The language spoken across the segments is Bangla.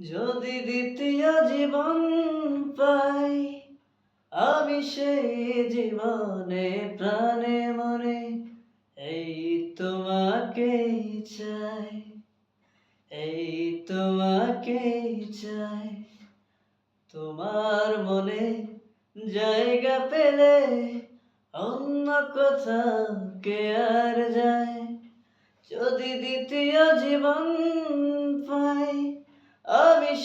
যদি দ্বিতীয় জীবন পাই, আমি সেই জীবনে প্রাণে মনে এই তোমাকে চাই, এই তোমাকে চাই। তোমার মনে জায়গা পেলে অন্য কোথাও কে আর যায়। যদি দ্বিতীয় জীবন পাই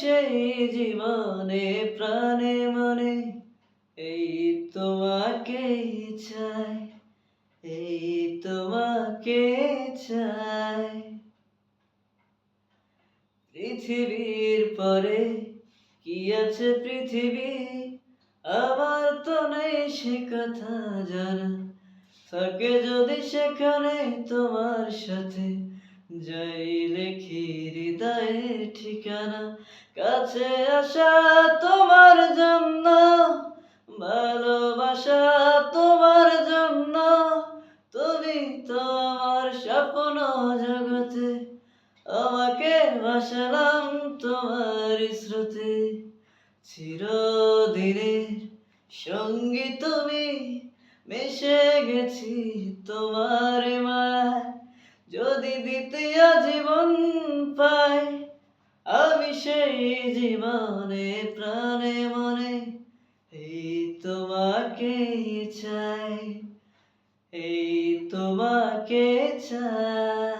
সেই জীবনে, প্রাণে মনে এই তোমাকে চাই, এই তোমাকে চাই। পৃথিবীর পরে কি আছে পৃথিবী? আমার তো নেই সে কথা জানা। থাকে যদি সেখানে তোমার সাথে যাই লেখি হৃদয়ের ঠিকানা, কাছে আসা তোমার জন্য, ভালোবাসা তোমার জন্য। তুমি তো আমার স্বপ্ন জগতে, আমাকে ভাসালাম তোমার স্রোতে। চিরদিনের সঙ্গী তুমি, মিশে গেছি তোমার মায় যদি দ্বিতীয় জীবন সেই জীবনে প্রাণে মনে এই তোমাকে চাই এই তোমাকে চাই।